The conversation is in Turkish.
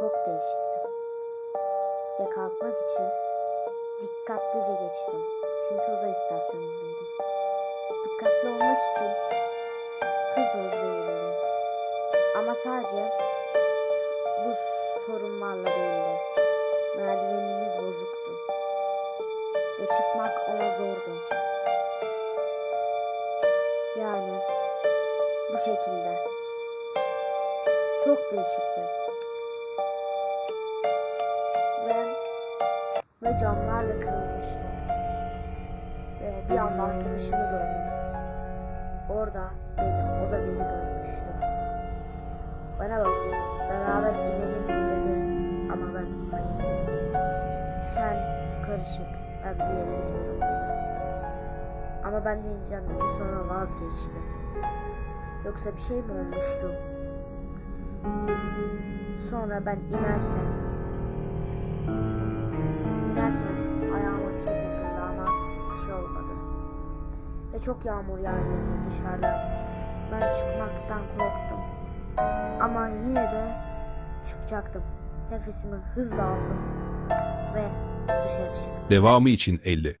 Çok değişikti. Ve kalkmak için dikkatlice geçtim. Çünkü uzay istasyonundaydım. Dikkatli olmak için hızlı hızlı ilerledim. Ama sadece bu sorunlarla değildi. Merdivenimiz bozuktu. Ve çıkmak ona zordu. Yani bu şekilde. Çok değişikti. Ve, ve camlar da kırılmıştı. Ve bir anda arkadaşımı gördüm. Orada beni, o da beni görmüştü. Bana bak, beraber gidelim dedi. Ama ben hayır. Sen karışık, ben bir yere gidiyorum. Ama ben de ineceğim dedi, sonra vazgeçti. Yoksa bir şey mi olmuştu? Sonra ben inerken inerken ayağıma bir şey takıldı ama bir şey olmadı. Ve çok yağmur yağıyordu dışarıda. Ben çıkmaktan korktum. Ama yine de çıkacaktım. Nefesimi hızla aldım ve dışarı çıktım. Devamı için 50.